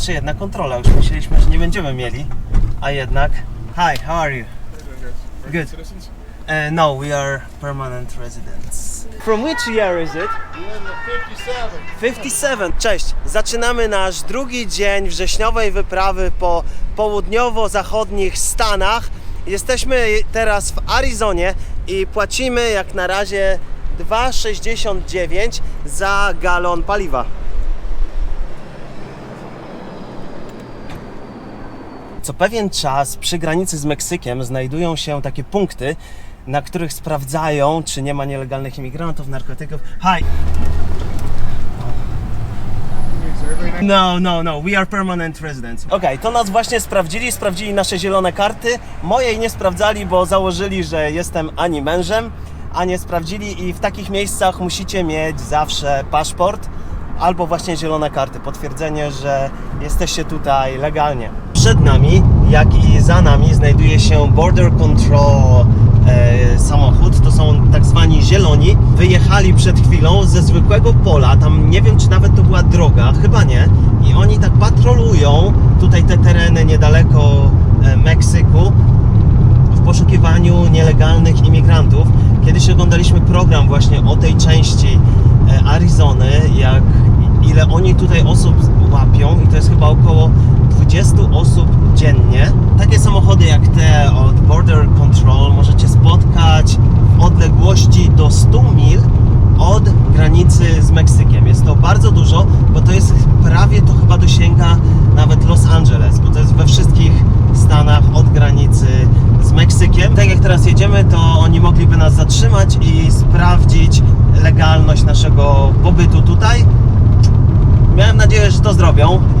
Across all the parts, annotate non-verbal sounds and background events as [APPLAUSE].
jeszcze jedna kontrola. Już myśleliśmy, że nie będziemy mieli, a jednak. Hi, how are you? Good. Uh, no, we are permanent residents. From which year is it? We're in the 57. 57. Cześć! Zaczynamy nasz drugi dzień wrześniowej wyprawy po południowo-zachodnich Stanach. Jesteśmy teraz w Arizonie i płacimy jak na razie 2,69 za galon paliwa. Co pewien czas przy granicy z Meksykiem znajdują się takie punkty, na których sprawdzają, czy nie ma nielegalnych imigrantów, narkotyków. Hi! No, no, no, we are permanent residents. Okej, to nas właśnie sprawdzili, sprawdzili nasze zielone karty. Mojej nie sprawdzali, bo założyli, że jestem ani mężem, a nie sprawdzili i w takich miejscach musicie mieć zawsze paszport albo właśnie zielone karty, potwierdzenie, że jesteście tutaj legalnie. Przed nami, jak i za nami znajduje się Border Control e, samochód, to są tak zwani zieloni. Wyjechali przed chwilą ze zwykłego pola, tam nie wiem czy nawet to była droga, chyba nie. I oni tak patrolują tutaj te tereny niedaleko e, Meksyku w poszukiwaniu nielegalnych imigrantów. Kiedyś oglądaliśmy program właśnie o tej części e, Arizony, jak ile oni tutaj osób łapią i to jest chyba około 20 osób dziennie. Takie samochody jak te od Border Control możecie spotkać w odległości do 100 mil od granicy z Meksykiem. Jest to bardzo dużo, bo to jest prawie to chyba dosięga nawet Los Angeles, bo to jest we wszystkich Stanach od granicy z Meksykiem. Tak jak teraz jedziemy, to oni mogliby nas zatrzymać i sprawdzić legalność naszego pobytu tutaj. Miałem nadzieję, że to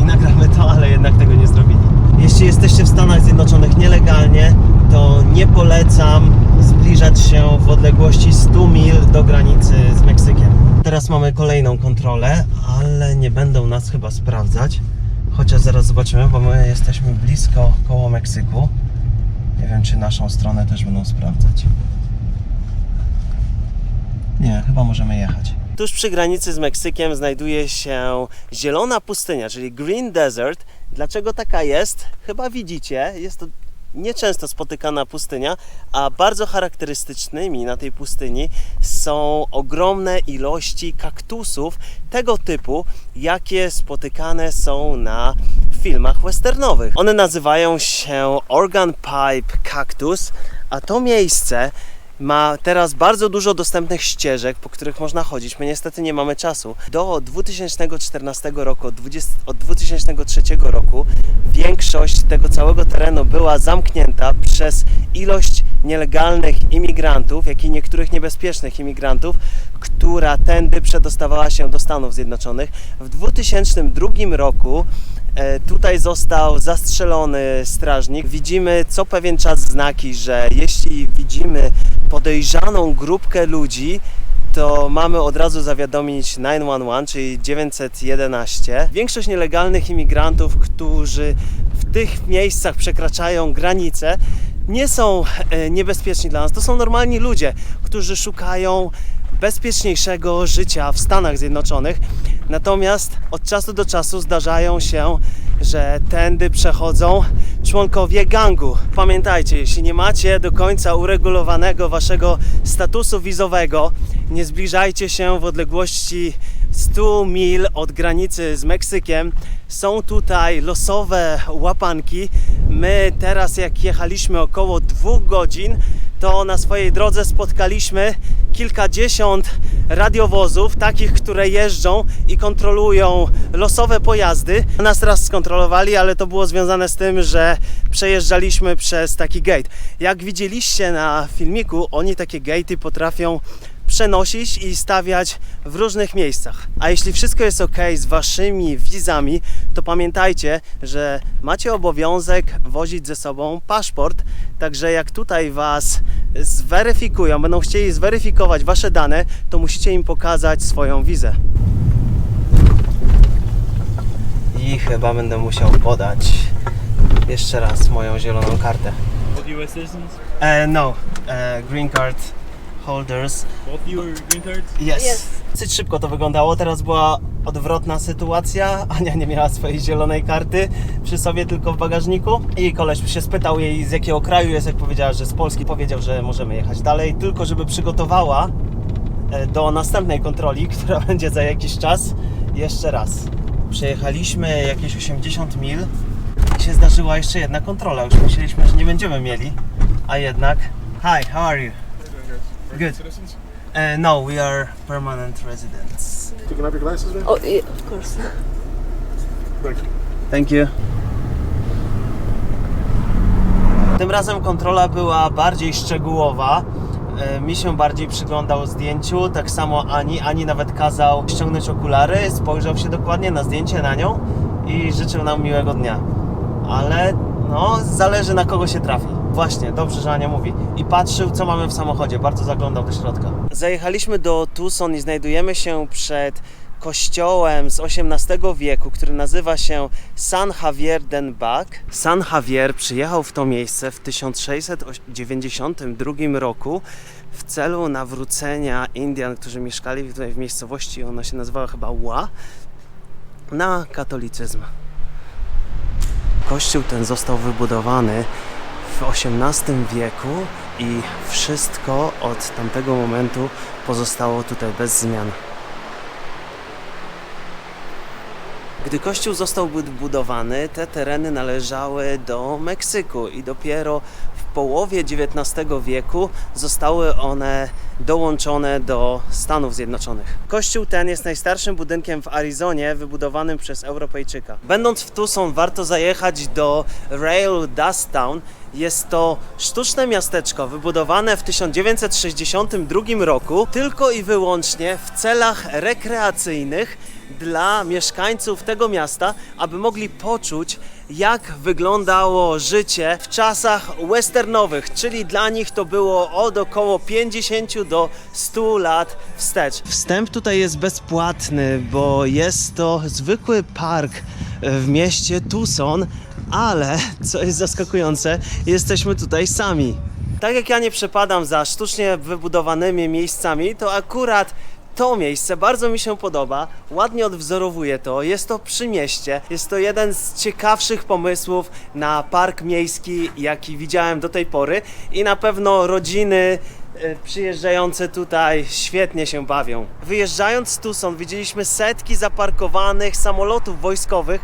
i nagramy to, ale jednak tego nie zrobili. Jeśli jesteście w Stanach Zjednoczonych nielegalnie, to nie polecam zbliżać się w odległości 100 mil do granicy z Meksykiem. Teraz mamy kolejną kontrolę, ale nie będą nas chyba sprawdzać. Chociaż zaraz zobaczymy, bo my jesteśmy blisko koło Meksyku. Nie wiem, czy naszą stronę też będą sprawdzać. Nie, chyba możemy jechać. Tuż przy granicy z Meksykiem znajduje się zielona pustynia, czyli Green Desert. Dlaczego taka jest? Chyba widzicie, jest to nieczęsto spotykana pustynia, a bardzo charakterystycznymi na tej pustyni są ogromne ilości kaktusów tego typu, jakie spotykane są na filmach westernowych. One nazywają się Organ Pipe Cactus, a to miejsce ma teraz bardzo dużo dostępnych ścieżek, po których można chodzić. My niestety nie mamy czasu. Do 2014 roku, od 20 od 2003 roku większość tego całego terenu była zamknięta przez ilość nielegalnych imigrantów, jak i niektórych niebezpiecznych imigrantów, która tędy przedostawała się do Stanów Zjednoczonych. W 2002 roku Tutaj został zastrzelony strażnik. Widzimy co pewien czas znaki, że jeśli widzimy podejrzaną grupkę ludzi, to mamy od razu zawiadomić 911, czyli 911. Większość nielegalnych imigrantów, którzy w tych miejscach przekraczają granice, nie są e, niebezpieczni dla nas. To są normalni ludzie, którzy szukają bezpieczniejszego życia w Stanach Zjednoczonych. Natomiast od czasu do czasu zdarzają się, że tędy przechodzą członkowie gangu. Pamiętajcie, jeśli nie macie do końca uregulowanego waszego statusu wizowego, nie zbliżajcie się w odległości 100 mil od granicy z Meksykiem. Są tutaj losowe łapanki. My teraz, jak jechaliśmy około dwóch godzin, to na swojej drodze spotkaliśmy kilkadziesiąt radiowozów, takich, które jeżdżą i kontrolują losowe pojazdy. Nas teraz skontrolowali, ale to było związane z tym, że przejeżdżaliśmy przez taki gate. Jak widzieliście na filmiku, oni takie gate'y potrafią przenosić i stawiać w różnych miejscach. A jeśli wszystko jest ok z waszymi wizami, to pamiętajcie, że macie obowiązek wozić ze sobą paszport. Także jak tutaj was zweryfikują, będą chcieli zweryfikować wasze dane, to musicie im pokazać swoją wizę. I chyba będę musiał podać jeszcze raz moją zieloną kartę. With U.S. citizens? Uh, no, uh, green card holders. Both green cards? Yes. Yes. Dosyć szybko to wyglądało, teraz była odwrotna sytuacja. Ania nie miała swojej zielonej karty przy sobie, tylko w bagażniku. I koleś się spytał jej z jakiego kraju jest, jak powiedziała, że z Polski. Powiedział, że możemy jechać dalej, tylko żeby przygotowała e, do następnej kontroli, [LAUGHS] która będzie za jakiś czas. Jeszcze raz. Przejechaliśmy jakieś 80 mil i się zdarzyła jeszcze jedna kontrola. Już myśleliśmy, że nie będziemy mieli, a jednak. Hi, how are you? Good. Uh, no, we are permanent residents. Taking off your glasses, man? Oh, yeah, of course. Thank you. Thank you. Tym razem kontrola była bardziej szczegółowa. E, Mi się bardziej przyglądał zdjęciu, tak samo Ani. Ani nawet kazał ściągnąć okulary, spojrzał się dokładnie na zdjęcie na nią i życzył nam miłego dnia. Ale no, zależy na kogo się trafi. Właśnie, dobrze, że Ania mówi. I patrzył, co mamy w samochodzie, bardzo zaglądał do środka. Zajechaliśmy do Tucson i znajdujemy się przed kościołem z XVIII wieku, który nazywa się San Javier den Bac. San Javier przyjechał w to miejsce w 1692 roku w celu nawrócenia Indian, którzy mieszkali tutaj w miejscowości, ona się nazywała chyba Ła, na katolicyzm. Kościół ten został wybudowany w XVIII wieku i wszystko od tamtego momentu pozostało tutaj bez zmian. Gdy kościół został budowany, te tereny należały do Meksyku i dopiero w połowie XIX wieku zostały one dołączone do Stanów Zjednoczonych. Kościół ten jest najstarszym budynkiem w Arizonie wybudowanym przez Europejczyka. Będąc w Tucson warto zajechać do Rail Dust Town. Jest to sztuczne miasteczko wybudowane w 1962 roku tylko i wyłącznie w celach rekreacyjnych dla mieszkańców tego miasta, aby mogli poczuć, jak wyglądało życie w czasach westernowych, czyli dla nich to było od około 50 do 100 lat wstecz. Wstęp tutaj jest bezpłatny, bo jest to zwykły park w mieście Tucson, ale co jest zaskakujące, jesteśmy tutaj sami. Tak jak ja nie przepadam za sztucznie wybudowanymi miejscami, to akurat to miejsce bardzo mi się podoba, ładnie odwzorowuje to, jest to przy mieście, jest to jeden z ciekawszych pomysłów na park miejski, jaki widziałem do tej pory i na pewno rodziny przyjeżdżające tutaj świetnie się bawią. Wyjeżdżając z Tucson widzieliśmy setki zaparkowanych samolotów wojskowych,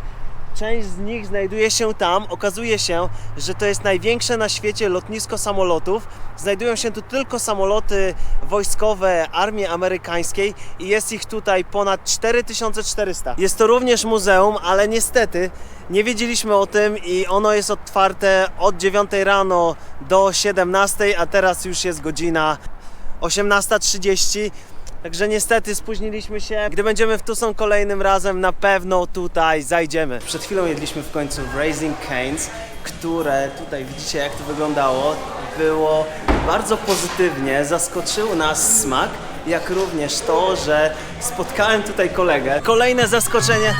Część z nich znajduje się tam. Okazuje się, że to jest największe na świecie lotnisko samolotów. Znajdują się tu tylko samoloty wojskowe armii amerykańskiej i jest ich tutaj ponad 4400. Jest to również muzeum, ale niestety nie wiedzieliśmy o tym i ono jest otwarte od 9 rano do 17, a teraz już jest godzina 18.30. Także niestety spóźniliśmy się. Gdy będziemy w Tucson kolejnym razem, na pewno tutaj zajdziemy. Przed chwilą jedliśmy w końcu w Raising Canes, które tutaj widzicie jak to wyglądało. Było bardzo pozytywnie, zaskoczył nas smak, jak również to, że spotkałem tutaj kolegę. Kolejne zaskoczenie.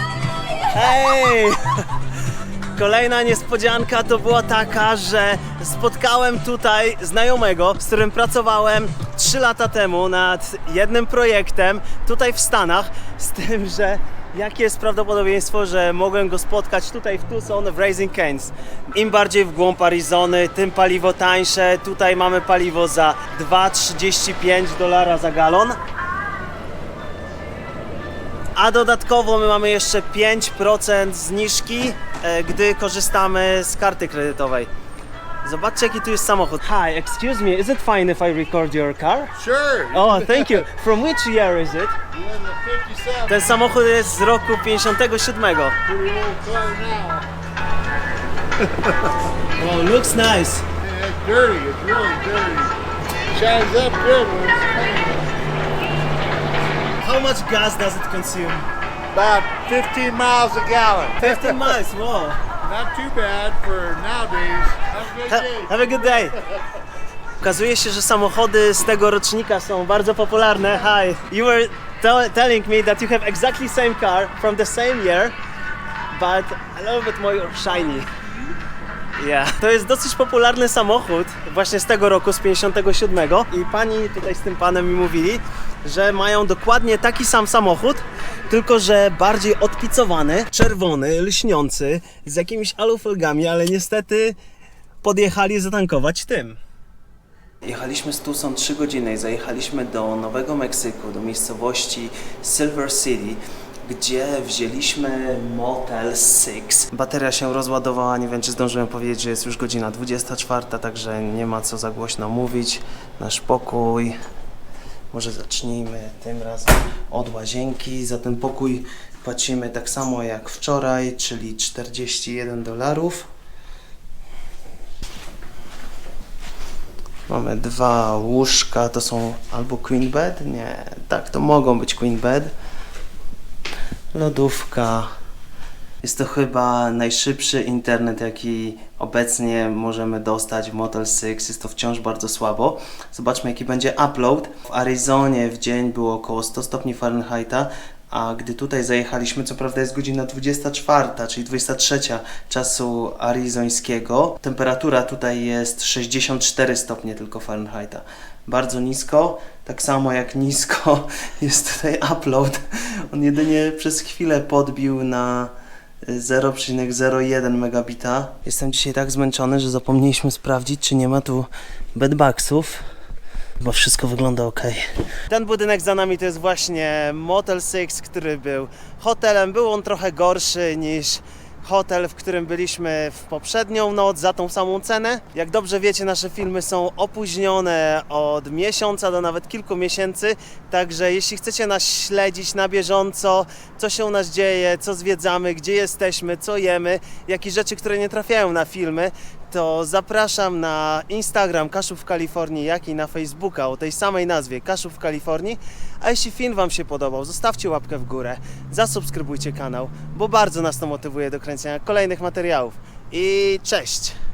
Hej! [LAUGHS] Kolejna niespodzianka to była taka, że spotkałem tutaj znajomego, z którym pracowałem 3 lata temu nad jednym projektem tutaj w Stanach, z tym, że jakie jest prawdopodobieństwo, że mogłem go spotkać tutaj w Tucson w Raising Canes. Im bardziej w głąb Arizony, tym paliwo tańsze. Tutaj mamy paliwo za 2,35 dolara za galon. A dodatkowo my mamy jeszcze 5% zniżki, gdy korzystamy z karty kredytowej. Zobaczcie jaki tu jest samochód. Hi, excuse me, is it fine if I record your car? Sure. Oh, thank you. From which year is it? You're in the 57. Ten samochód jest z roku 57. Pretty old car now. Oh, looks nice. Dirty. It's really dirty. Shines up good when it's clean. How much gas does it consume? About 15 miles a gallon. 15 [LAUGHS] miles, wow. Not too bad for nowadays. Have a good Ha- day. Have a good day. Okazuje się, że samochody z tego rocznika są bardzo popularne. Hi, you were tell- telling me that you have exactly same car from the same year, but a little bit more shiny. Yeah. To jest dosyć popularny samochód, właśnie z tego roku, z 57. I pani tutaj z tym panem mi mówili, że mają dokładnie taki sam samochód, tylko że bardziej odpicowany, czerwony, lśniący, z jakimiś alufelgami, ale niestety podjechali zatankować tym. Jechaliśmy z Tucson 3 godziny i zajechaliśmy do Nowego Meksyku, do miejscowości Silver City, gdzie wzięliśmy Motel 6. Bateria się rozładowała, nie wiem czy zdążyłem powiedzieć, że jest już godzina 24, także nie ma co za głośno mówić. Nasz pokój. Może zacznijmy tym razem od łazienki. Za ten pokój płacimy tak samo jak wczoraj, czyli 41 dolarów. Mamy dwa łóżka, to są albo queen bed? Nie, tak, to mogą być queen bed. Lodówka. Jest to chyba najszybszy internet, jaki obecnie możemy dostać w Motel 6. Jest to wciąż bardzo słabo. Zobaczmy, jaki będzie upload. W Arizonie w dzień było około 100 stopni Fahrenheita, a gdy tutaj zajechaliśmy, co prawda jest godzina 24, czyli 23 czasu arizońskiego, temperatura tutaj jest 64 stopnie tylko Fahrenheita. Bardzo nisko, tak samo jak nisko [LAUGHS] jest tutaj upload. On jedynie przez chwilę podbił na 0,01 megabita. Jestem dzisiaj tak zmęczony, że zapomnieliśmy sprawdzić, czy nie ma tu bedbugsów bo wszystko wygląda ok. Ten budynek za nami to jest właśnie Motel 6, który był hotelem. Był on trochę gorszy niż hotel, w którym byliśmy w poprzednią noc za tą samą cenę. Jak dobrze wiecie, nasze filmy są opóźnione od miesiąca do nawet kilku miesięcy, także jeśli chcecie nas śledzić na bieżąco, co się u nas dzieje, co zwiedzamy, gdzie jesteśmy, co jemy, jakieś rzeczy, które nie trafiają na filmy, to zapraszam na Instagram Kaszub w Kalifornii, jak i na Facebooka o tej samej nazwie Kaszub w Kalifornii. A jeśli film Wam się podobał, zostawcie łapkę w górę, zasubskrybujcie kanał, bo bardzo nas to motywuje do kręcenia kolejnych materiałów. I cześć!